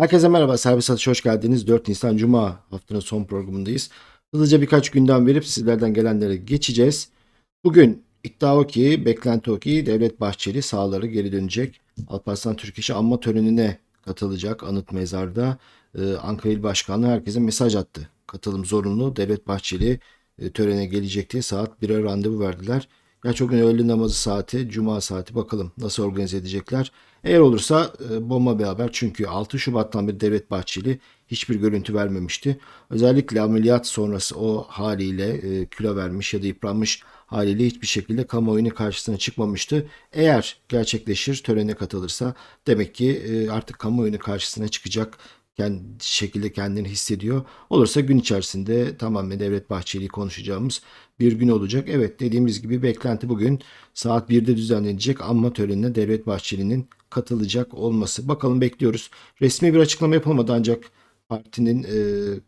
Herkese merhaba, Servis Atış hoş geldiniz. 4 Nisan Cuma haftanın son programındayız. Hızlıca birkaç gündem verip sizlerden gelenlere geçeceğiz. Bugün iddia o ki, beklenti o ki Devlet Bahçeli sahaları geri dönecek. Alparslan Türkeş'i anma törenine katılacak Anıt Mezar'da. Ee, Ankara İl Başkanlığı herkese mesaj attı. Katılım zorunlu. Devlet Bahçeli e, törene gelecek diye saat 1'e randevu verdiler. Gerçi o gün öğle namazı saati, cuma saati bakalım nasıl organize edecekler. Eğer olursa e, bomba bir haber çünkü 6 Şubat'tan beri Devlet Bahçeli hiçbir görüntü vermemişti. Özellikle ameliyat sonrası o haliyle e, kilo vermiş ya da yıpranmış haliyle hiçbir şekilde kamuoyunun karşısına çıkmamıştı. Eğer gerçekleşir törene katılırsa demek ki e, artık kamuoyunun karşısına çıkacak kendi şekilde kendini hissediyor. Olursa gün içerisinde tamamen Devlet Bahçeli'yi konuşacağımız bir gün olacak. Evet dediğimiz gibi beklenti bugün saat 1'de düzenlenecek anma törenine Devlet Bahçeli'nin katılacak olması. Bakalım bekliyoruz. Resmi bir açıklama yapılmadı ancak partinin e,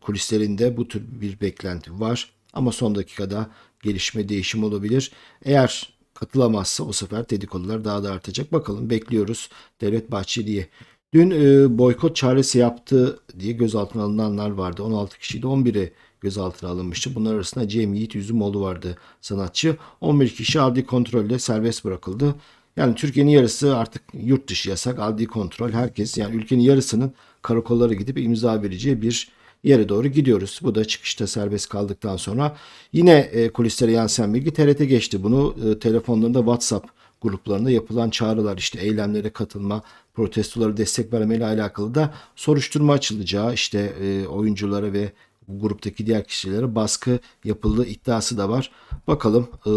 kulislerinde bu tür bir beklenti var. Ama son dakikada gelişme değişim olabilir. Eğer katılamazsa o sefer dedikodular daha da artacak. Bakalım bekliyoruz Devlet Bahçeli'yi. Dün e, boykot çağrısı yaptı diye gözaltına alınanlar vardı. 16 kişiydi 11'i gözaltına alınmıştı. Bunlar arasında Cem Yiğit Yüzümoğlu vardı sanatçı. 11 kişi adli kontrolle serbest bırakıldı. Yani Türkiye'nin yarısı artık yurt dışı yasak, adli kontrol. Herkes yani ülkenin yarısının karakollara gidip imza vereceği bir yere doğru gidiyoruz. Bu da çıkışta serbest kaldıktan sonra yine e, kulislere yansıyan bilgi TRT geçti. Bunu e, telefonlarında WhatsApp gruplarında yapılan çağrılar işte eylemlere katılma, protestolara destek vermeyle alakalı da soruşturma açılacağı işte e, oyunculara ve gruptaki diğer kişilere baskı yapıldığı iddiası da var. Bakalım e,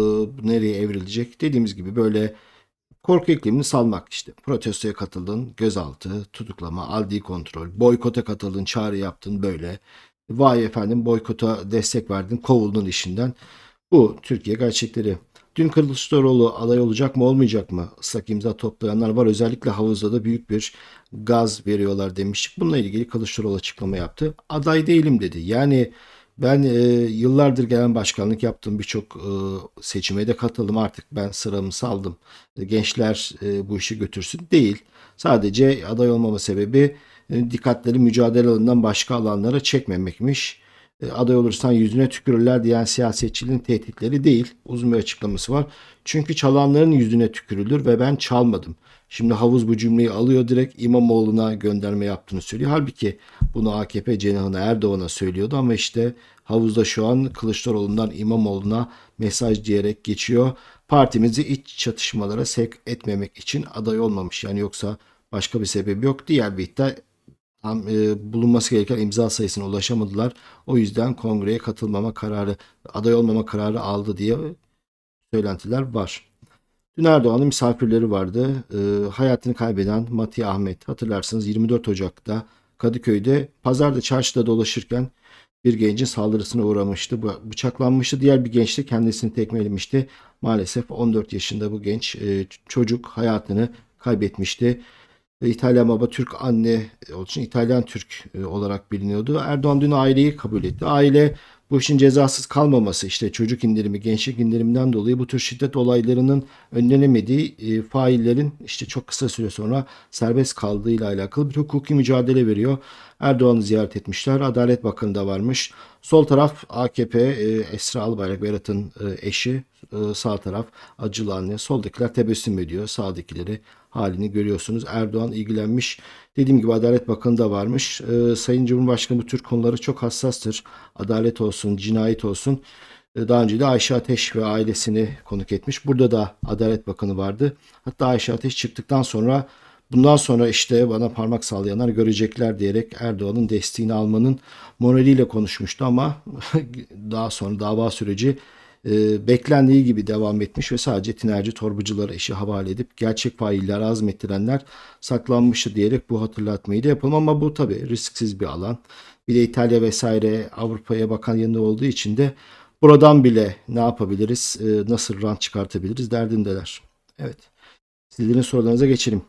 nereye evrilecek. Dediğimiz gibi böyle korku iklimini salmak işte. Protestoya katıldın, gözaltı, tutuklama, adli kontrol, boykota katıldın, çağrı yaptın böyle. Vay efendim boykota destek verdin, kovuldun işinden. Bu Türkiye gerçekleri. Dün Kılıçdaroğlu aday olacak mı olmayacak mı? Islak imza toplayanlar var. Özellikle havuzda da büyük bir gaz veriyorlar demiştik. Bununla ilgili Kılıçdaroğlu açıklama yaptı. Aday değilim dedi. Yani ben e, yıllardır gelen başkanlık yaptım. Birçok e, seçime de katıldım. Artık ben sıramı saldım. Gençler e, bu işi götürsün. Değil. Sadece aday olmama sebebi e, dikkatleri mücadele alanından başka alanlara çekmemekmiş. E, aday olursan yüzüne tükürürler diyen siyasetçinin tehditleri değil. Uzun bir açıklaması var. Çünkü çalanların yüzüne tükürülür ve ben çalmadım. Şimdi havuz bu cümleyi alıyor direkt İmamoğlu'na gönderme yaptığını söylüyor. Halbuki bunu AKP cenahına Erdoğan'a söylüyordu ama işte havuzda şu an Kılıçdaroğlu'ndan İmamoğlu'na mesaj diyerek geçiyor. Partimizi iç çatışmalara sevk etmemek için aday olmamış. Yani yoksa başka bir sebebi yok. Diğer bir iddia bulunması gereken imza sayısına ulaşamadılar. O yüzden kongreye katılmama kararı, aday olmama kararı aldı diye söylentiler var. Dün Erdoğan'ın misafirleri vardı. E, hayatını kaybeden Mati Ahmet. Hatırlarsınız 24 Ocak'ta Kadıköy'de pazarda çarşıda dolaşırken bir gencin saldırısına uğramıştı. Bıçaklanmıştı. Diğer bir genç de kendisini tekmelemişti. Maalesef 14 yaşında bu genç e, çocuk hayatını kaybetmişti. E, İtalyan baba Türk anne olduğu için İtalyan Türk e, olarak biliniyordu. Erdoğan dün aileyi kabul etti. Aile bu işin cezasız kalmaması işte çocuk indirimi, gençlik indiriminden dolayı bu tür şiddet olaylarının önlenemediği e, faillerin işte çok kısa süre sonra serbest kaldığıyla alakalı bir hukuki mücadele veriyor. Erdoğan'ı ziyaret etmişler. Adalet Bakanı da varmış. Sol taraf AKP e, Esra Albayrak Berat'ın e, eşi. E, sağ taraf Acılı anne. Soldakiler tebessüm ediyor. Sağdakileri halini görüyorsunuz. Erdoğan ilgilenmiş. Dediğim gibi Adalet Bakanı da varmış. E, Sayın Cumhurbaşkanı bu tür konuları çok hassastır. Adalet olsun, cinayet olsun. E, Daha önce de Ayşe Ateş ve ailesini konuk etmiş. Burada da Adalet Bakanı vardı. Hatta Ayşe Ateş çıktıktan sonra bundan sonra işte bana parmak sallayanlar görecekler diyerek Erdoğan'ın desteğini almanın moraliyle konuşmuştu ama daha sonra dava süreci e, beklendiği gibi devam etmiş ve sadece tinerci torbacılara işi havale edip gerçek failler azmettirenler saklanmıştı diyerek bu hatırlatmayı da yapalım ama bu tabii risksiz bir alan. Bir de İtalya vesaire Avrupa'ya bakan yanında olduğu için de buradan bile ne yapabiliriz, e, nasıl rant çıkartabiliriz derdindeler. Evet. Sizlerin sorularınıza geçelim.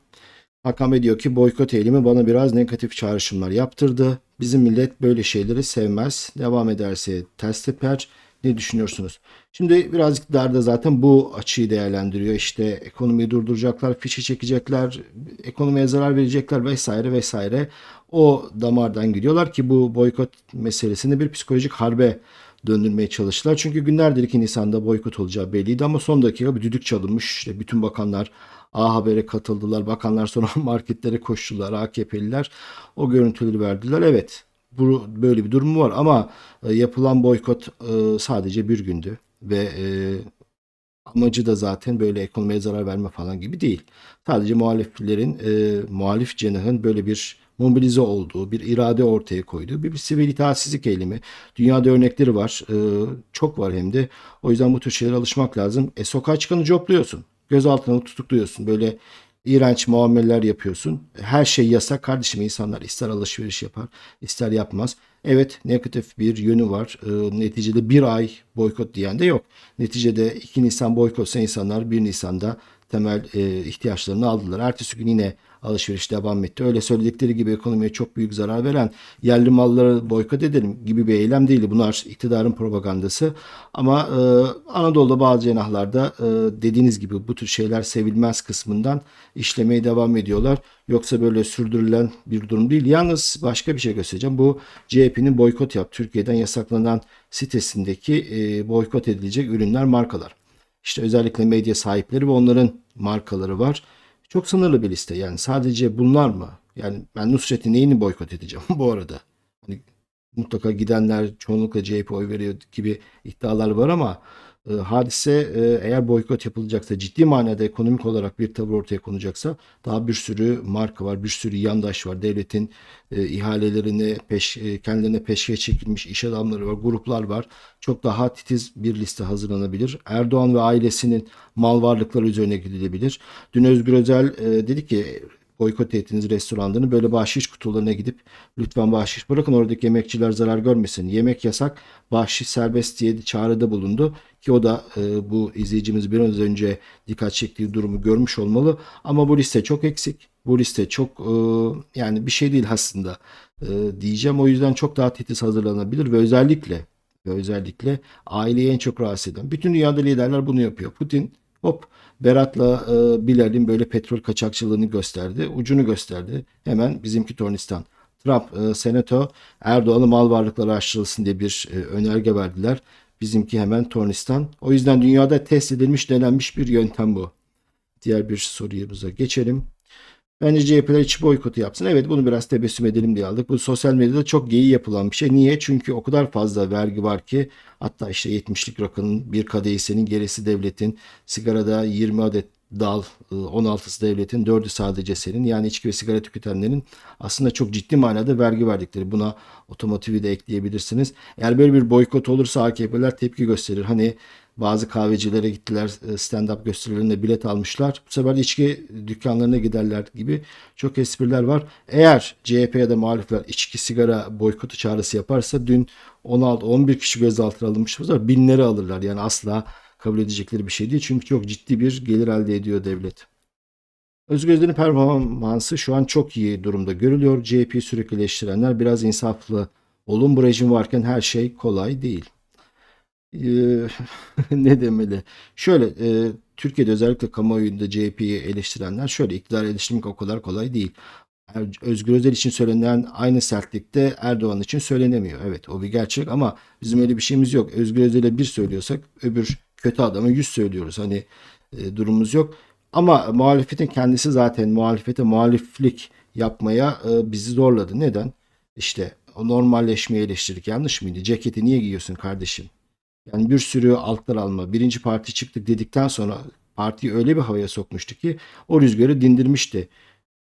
Hakan diyor ki boykot eylemi bana biraz negatif çağrışımlar yaptırdı. Bizim millet böyle şeyleri sevmez. Devam ederse ters teper. Ne düşünüyorsunuz? Şimdi birazcık da zaten bu açıyı değerlendiriyor. İşte ekonomiyi durduracaklar, fişi çekecekler, ekonomiye zarar verecekler vesaire vesaire. O damardan gidiyorlar ki bu boykot meselesini bir psikolojik harbe döndürmeye çalıştılar. Çünkü günlerdir 2 Nisan'da boykot olacağı belliydi ama son dakika bir düdük çalınmış. İşte bütün bakanlar A Haber'e katıldılar. Bakanlar sonra marketlere koştular. AKP'liler o görüntüleri verdiler. Evet bu böyle bir durum var ama e, yapılan boykot e, sadece bir gündü ve e, amacı da zaten böyle ekonomiye zarar verme falan gibi değil. Sadece muhaliflerin, e, muhalif cenahın böyle bir mobilize olduğu, bir irade ortaya koyduğu bir, bir sivil itaatsizlik eylemi. Dünyada örnekleri var. E, çok var hem de. O yüzden bu tür şeylere alışmak lazım. E sokağa çıkanı copluyorsun. Gözaltına tutukluyorsun. Böyle iğrenç muameleler yapıyorsun. Her şey yasak kardeşim. insanlar ister alışveriş yapar, ister yapmaz. Evet negatif bir yönü var. E, neticede bir ay boykot diyen de yok. Neticede 2 Nisan boykotsa insanlar 1 Nisan'da temel e, ihtiyaçlarını aldılar. Ertesi gün yine alışveriş devam etti. Öyle söyledikleri gibi ekonomiye çok büyük zarar veren yerli malları boykot edelim gibi bir eylem değildi. Bunlar iktidarın propagandası. Ama e, Anadolu'da bazı cenahlarda e, dediğiniz gibi bu tür şeyler sevilmez kısmından işlemeye devam ediyorlar. Yoksa böyle sürdürülen bir durum değil. Yalnız başka bir şey göstereceğim. Bu CHP'nin boykot yap Türkiye'den yasaklanan sitesindeki e, boykot edilecek ürünler markalar. İşte özellikle medya sahipleri ve onların markaları var. Çok sınırlı bir liste. Yani sadece bunlar mı? Yani ben Nusret'in neyini boykot edeceğim bu arada? Hani mutlaka gidenler çoğunlukla CHP oy veriyor gibi iddialar var ama e, hadise e, eğer boykot yapılacaksa ciddi manada ekonomik olarak bir tavır ortaya konacaksa daha bir sürü marka var, bir sürü yandaş var. Devletin e, ihalelerini peş, e, kendilerine peşke çekilmiş iş adamları var, gruplar var. Çok daha titiz bir liste hazırlanabilir. Erdoğan ve ailesinin mal varlıkları üzerine gidilebilir. Dün Özgür Özel e, dedi ki boykot ettiğiniz restoranlarını böyle bahşiş kutularına gidip lütfen bahşiş bırakın oradaki yemekçiler zarar görmesin. Yemek yasak, bahşiş serbest diye çağrıda bulundu ki o da e, bu izleyicimiz biraz önce dikkat çektiği durumu görmüş olmalı. Ama bu liste çok eksik. Bu liste çok e, yani bir şey değil aslında e, diyeceğim. O yüzden çok daha titiz hazırlanabilir ve özellikle ve özellikle aileyi en çok rahatsız eden. Bütün dünyada liderler bunu yapıyor. Putin hop Berat'la e, Bilal'in böyle petrol kaçakçılığını gösterdi. Ucunu gösterdi. Hemen bizimki Tornistan. Trump e, senato Erdoğan'ın mal varlıkları araştırılsın diye bir e, önerge verdiler. Bizimki hemen Tornistan. O yüzden dünyada test edilmiş denenmiş bir yöntem bu. Diğer bir sorumuza geçelim. Bence CHP'ler içi boykotu yapsın. Evet bunu biraz tebessüm edelim diye aldık. Bu sosyal medyada çok geyi yapılan bir şey. Niye? Çünkü o kadar fazla vergi var ki hatta işte 70'lik rakının bir kadehi senin gerisi devletin sigarada 20 adet dal 16'sı ıı, devletin 4'ü sadece senin yani içki ve sigara tüketenlerin aslında çok ciddi manada vergi verdikleri buna otomotivi de ekleyebilirsiniz. Eğer böyle bir boykot olursa AKP'ler tepki gösterir. Hani bazı kahvecilere gittiler e, stand-up gösterilerinde bilet almışlar. Bu sefer içki dükkanlarına giderler gibi çok espriler var. Eğer CHP ya da muhalifler içki sigara boykotu çağrısı yaparsa dün 16-11 kişi gözaltına alınmış. Bu binleri alırlar. Yani asla kabul edecekleri bir şey değil. Çünkü çok ciddi bir gelir elde ediyor devlet. Özgür Özel'in performansı şu an çok iyi durumda görülüyor. CHP'yi sürekli eleştirenler biraz insaflı olun. Bu rejim varken her şey kolay değil. Ee, ne demeli? Şöyle e, Türkiye'de özellikle kamuoyunda CHP'yi eleştirenler şöyle iktidar eleştirmek o kadar kolay değil. Er, Özgür Özel için söylenen aynı sertlikte Erdoğan için söylenemiyor. Evet o bir gerçek ama bizim öyle bir şeyimiz yok. Özgür Özel'e bir söylüyorsak öbür kötü adama yüz söylüyoruz. Hani e, durumumuz yok. Ama muhalefetin kendisi zaten muhalefete muhaliflik yapmaya e, bizi zorladı. Neden? İşte o normalleşmeyi eleştirdik. Yanlış mıydı? Ceketi niye giyiyorsun kardeşim? Yani bir sürü altlar alma. Birinci parti çıktık dedikten sonra partiyi öyle bir havaya sokmuştu ki o rüzgarı dindirmişti.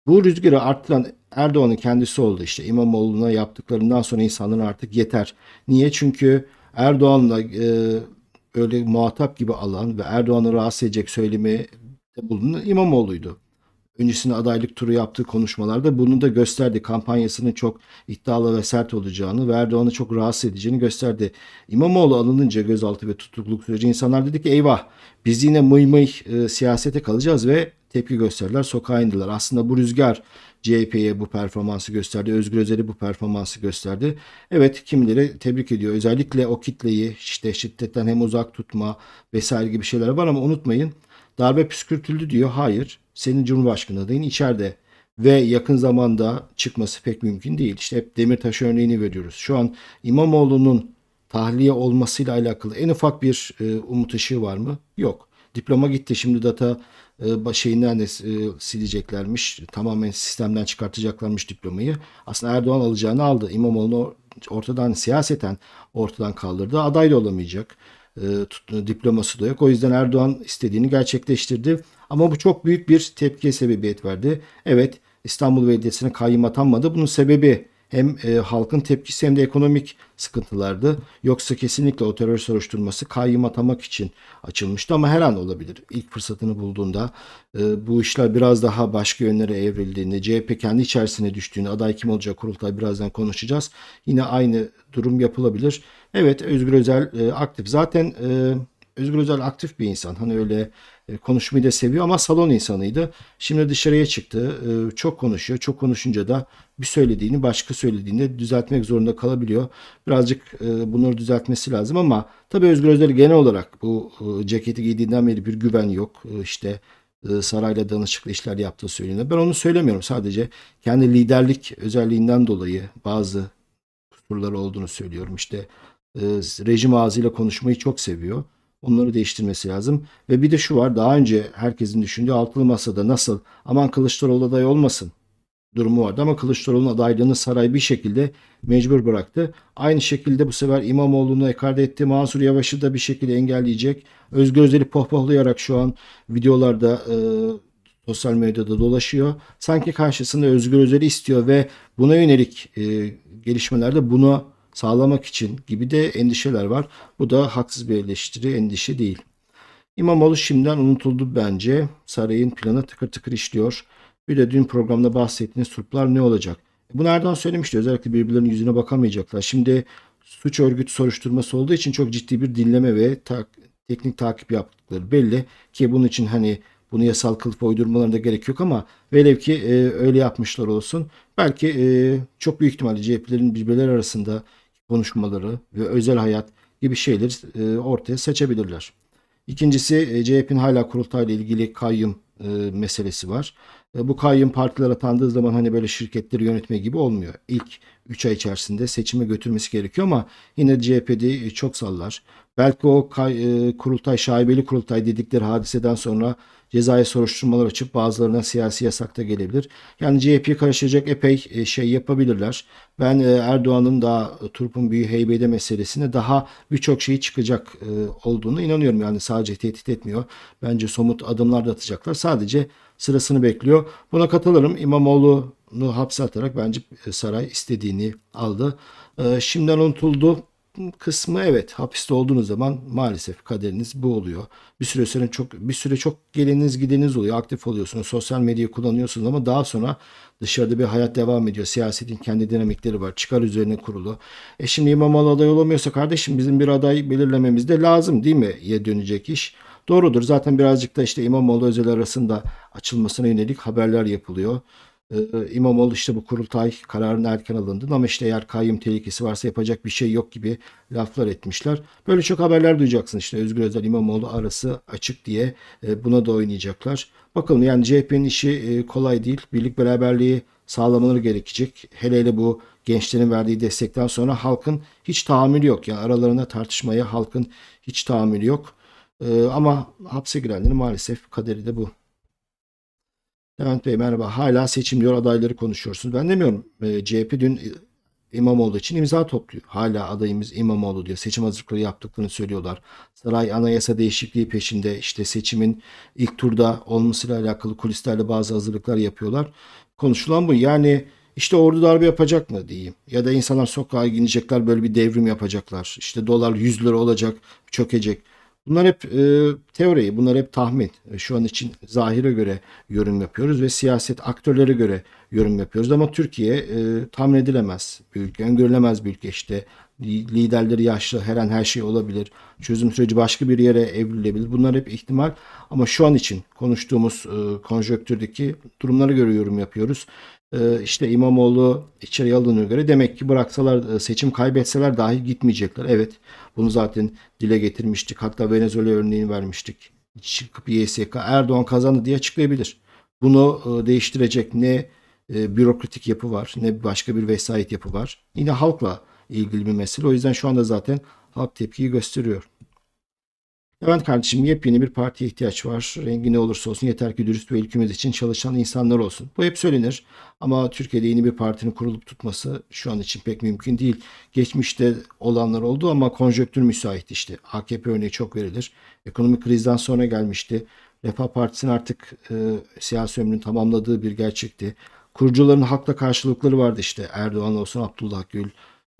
Bu rüzgarı arttıran Erdoğan'ın kendisi oldu işte İmamoğlu'na yaptıklarından sonra insanların artık yeter. Niye? Çünkü Erdoğan'la e, öyle muhatap gibi alan ve Erdoğan'ı rahatsız edecek söylemi bulunan İmamoğlu'ydu öncesinde adaylık turu yaptığı konuşmalarda bunu da gösterdi. Kampanyasının çok iddialı ve sert olacağını ve Erdoğan'ı çok rahatsız edeceğini gösterdi. İmamoğlu alınınca gözaltı ve tutukluk süreci insanlar dedi ki eyvah biz yine mıy mıy e, siyasete kalacağız ve tepki gösterdiler. Sokağa indiler. Aslında bu rüzgar CHP'ye bu performansı gösterdi. Özgür Özel'i bu performansı gösterdi. Evet kimileri tebrik ediyor. Özellikle o kitleyi işte şiddetten hem uzak tutma vesaire gibi şeyler var ama unutmayın darbe püskürtüldü diyor. Hayır senin Cumhurbaşkanı adayın içeride ve yakın zamanda çıkması pek mümkün değil. İşte hep Demirtaş örneğini veriyoruz. Şu an İmamoğlu'nun tahliye olmasıyla alakalı en ufak bir e, umut ışığı var mı? Yok. Diploma gitti. Şimdi data e, şeyinden de e, sileceklermiş. Tamamen sistemden çıkartacaklarmış diplomayı. Aslında Erdoğan alacağını aldı. İmamoğlu'nu ortadan siyaseten ortadan kaldırdı. Aday da olamayacak. E, tut- diploması da yok. O yüzden Erdoğan istediğini gerçekleştirdi. Ama bu çok büyük bir tepkiye sebebiyet verdi. Evet İstanbul Belediyesi'ne kayyum atanmadı. Bunun sebebi hem e, halkın tepkisi hem de ekonomik sıkıntılardı. Yoksa kesinlikle o terör soruşturması kayyum atamak için açılmıştı ama her an olabilir. İlk fırsatını bulduğunda e, bu işler biraz daha başka yönlere evrildiğinde, CHP kendi içerisine düştüğünde, aday kim olacak kurultay birazdan konuşacağız. Yine aynı durum yapılabilir. Evet Özgür Özel e, aktif. Zaten e, Özgür Özel aktif bir insan. Hani öyle e, konuşmayı da seviyor ama salon insanıydı. Şimdi dışarıya çıktı. E, Çok konuşuyor. Çok konuşunca da bir söylediğini başka söylediğinde düzeltmek zorunda kalabiliyor. Birazcık e, bunları düzeltmesi lazım ama tabii Özgür Özel genel olarak bu ceketi giydiğinden beri bir güven yok. İşte sarayla danışıklı işler yaptığı söyleniyor. Ben onu söylemiyorum. Sadece kendi liderlik özelliğinden dolayı bazı kusurları olduğunu söylüyorum. İşte rejim ağzıyla konuşmayı çok seviyor. Onları değiştirmesi lazım. Ve bir de şu var daha önce herkesin düşündüğü altılı masada nasıl aman Kılıçdaroğlu aday olmasın durumu vardı ama Kılıçdaroğlu'nun adaylığını saray bir şekilde mecbur bıraktı. Aynı şekilde bu sefer İmamoğlu'nu ekarte etti. Mansur Yavaş'ı da bir şekilde engelleyecek. Özgür Özel'i pohpohlayarak şu an videolarda e, sosyal medyada dolaşıyor. Sanki karşısında Özgür Özel'i istiyor ve buna yönelik e, gelişmelerde bunu sağlamak için gibi de endişeler var. Bu da haksız bir eleştiri, endişe değil. İmamoğlu şimdiden unutuldu bence. Sarayın planı tıkır tıkır işliyor. Bir de dün programda bahsettiğiniz turplar ne olacak? Bunu Erdoğan söylemişti. Özellikle birbirlerinin yüzüne bakamayacaklar. Şimdi suç örgütü soruşturması olduğu için çok ciddi bir dinleme ve ta- teknik takip yaptıkları belli. Ki bunun için hani bunu yasal kılıfa uydurmalarına da gerek yok ama velev ki e, öyle yapmışlar olsun. Belki e, çok büyük ihtimalle CHP'lerin birbirleri arasında konuşmaları ve özel hayat gibi şeyleri e, ortaya seçebilirler. İkincisi e, CHP'nin hala kurultayla ilgili kayyum e, meselesi var. Bu kayyum partiler atandığı zaman hani böyle şirketleri yönetme gibi olmuyor. İlk 3 ay içerisinde seçime götürmesi gerekiyor ama yine CHP'de çok sallar. Belki o kay- e, kurultay, şaibeli kurultay dedikleri hadiseden sonra cezai soruşturmalar açıp bazılarına siyasi yasak da gelebilir. Yani CHP'ye karışacak epey e, şey yapabilirler. Ben e, Erdoğan'ın e, Turp'un büyü heybede meselesine daha birçok şey çıkacak e, olduğunu inanıyorum. Yani sadece tehdit etmiyor. Bence somut adımlar da atacaklar. Sadece sırasını bekliyor. Buna katılırım. İmamoğlu'nu hapse atarak bence e, saray istediğini aldı. E, Şimdiden unutuldu kısmı evet hapiste olduğunuz zaman maalesef kaderiniz bu oluyor. Bir süre sonra çok bir süre çok geliniz gideniz oluyor. Aktif oluyorsunuz. Sosyal medyayı kullanıyorsunuz ama daha sonra dışarıda bir hayat devam ediyor. Siyasetin kendi dinamikleri var. Çıkar üzerine kurulu. E şimdi İmamoğlu aday olamıyorsa kardeşim bizim bir aday belirlememiz de lazım değil mi? Ya dönecek iş. Doğrudur. Zaten birazcık da işte İmamoğlu özel arasında açılmasına yönelik haberler yapılıyor. Ee, İmamoğlu işte bu kurultay kararının erken alındığını ama işte eğer kayyum tehlikesi varsa yapacak bir şey yok gibi laflar etmişler. Böyle çok haberler duyacaksın işte Özgür Özel İmamoğlu arası açık diye e, buna da oynayacaklar. Bakalım yani CHP'nin işi e, kolay değil. Birlik beraberliği sağlamaları gerekecek. Hele hele bu gençlerin verdiği destekten sonra halkın hiç tahammülü yok. Yani aralarında tartışmaya halkın hiç tahammülü yok. Ee, ama hapse girenlerin maalesef kaderi de bu. Levent Bey merhaba. Hala seçim diyor adayları konuşuyorsunuz. Ben demiyorum. E, CHP dün İmamoğlu için imza topluyor. Hala adayımız İmamoğlu diyor. Seçim hazırlıkları yaptıklarını söylüyorlar. Saray anayasa değişikliği peşinde işte seçimin ilk turda olmasıyla alakalı kulislerle bazı hazırlıklar yapıyorlar. Konuşulan bu. Yani işte ordu darbe yapacak mı diyeyim. Ya da insanlar sokağa inecekler böyle bir devrim yapacaklar. İşte dolar 100 lira olacak çökecek. Bunlar hep e, teori, bunlar hep tahmin. E, Şu an için zahire göre yorum yapıyoruz ve siyaset aktörlere göre yorum yapıyoruz. Ama Türkiye e, tahmin edilemez bir ülke, öngörülemez bir ülke işte. Li- Liderleri yaşlı, her an her şey olabilir. Çözüm süreci başka bir yere evrilebilir. Bunlar hep ihtimal. Ama şu an için konuştuğumuz e, konjonktürdeki durumlara göre yorum yapıyoruz. E, işte İmamoğlu içeriye alındığına göre demek ki bıraksalar, e, seçim kaybetseler dahi gitmeyecekler. Evet, bunu zaten dile getirmiştik. Hatta Venezuela örneğini vermiştik. Çıkıp YSK Erdoğan kazandı diye açıklayabilir. Bunu e, değiştirecek ne e, bürokratik yapı var ne başka bir vesayet yapı var. Yine halkla ilgili bir mesele. O yüzden şu anda zaten halk tepkiyi gösteriyor. Levent kardeşim yepyeni bir partiye ihtiyaç var. Rengi ne olursa olsun yeter ki dürüst ve ülkemiz için çalışan insanlar olsun. Bu hep söylenir ama Türkiye'de yeni bir partinin kurulup tutması şu an için pek mümkün değil. Geçmişte olanlar oldu ama konjöktür müsait işte. AKP örneği çok verilir. Ekonomik krizden sonra gelmişti. Refah Partisi'nin artık e, siyasi ömrünü tamamladığı bir gerçekti. Kurucuların halkla karşılıkları vardı işte. Erdoğan olsun, Abdullah Gül,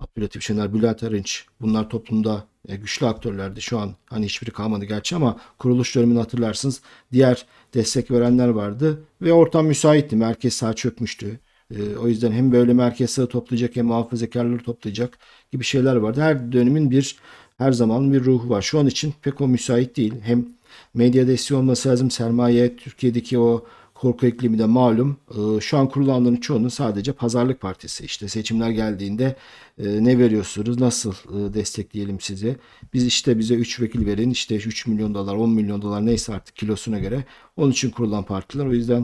Abdülhatif Şener, Bülent Arınç bunlar toplumda e, güçlü aktörlerdi. Şu an hani hiçbiri kalmadı gerçi ama kuruluş dönemini hatırlarsınız. Diğer destek verenler vardı ve ortam müsaitti. Merkez sağ çökmüştü. E, o yüzden hem böyle merkez sağı toplayacak hem muhafazakarları toplayacak gibi şeyler vardı. Her dönemin bir her zaman bir ruhu var. Şu an için pek o müsait değil. Hem medya desteği olması lazım. Sermaye Türkiye'deki o korku iklimi de malum. Ee, Şu an kurulanların çoğunun sadece pazarlık partisi. İşte seçimler geldiğinde e, ne veriyorsunuz, nasıl e, destekleyelim sizi? Biz işte bize 3 vekil verin, işte 3 milyon dolar, 10 milyon dolar neyse artık kilosuna göre. Onun için kurulan partiler. O yüzden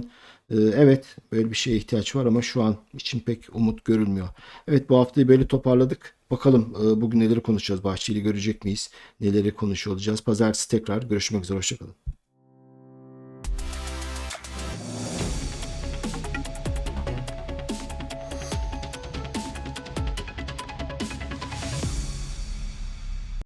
e, evet böyle bir şeye ihtiyaç var ama şu an için pek umut görülmüyor. Evet bu haftayı böyle toparladık. Bakalım bugün neleri konuşacağız? Bahçeli görecek miyiz? Neleri konuşuyor olacağız? Pazartesi tekrar görüşmek üzere. Hoşçakalın.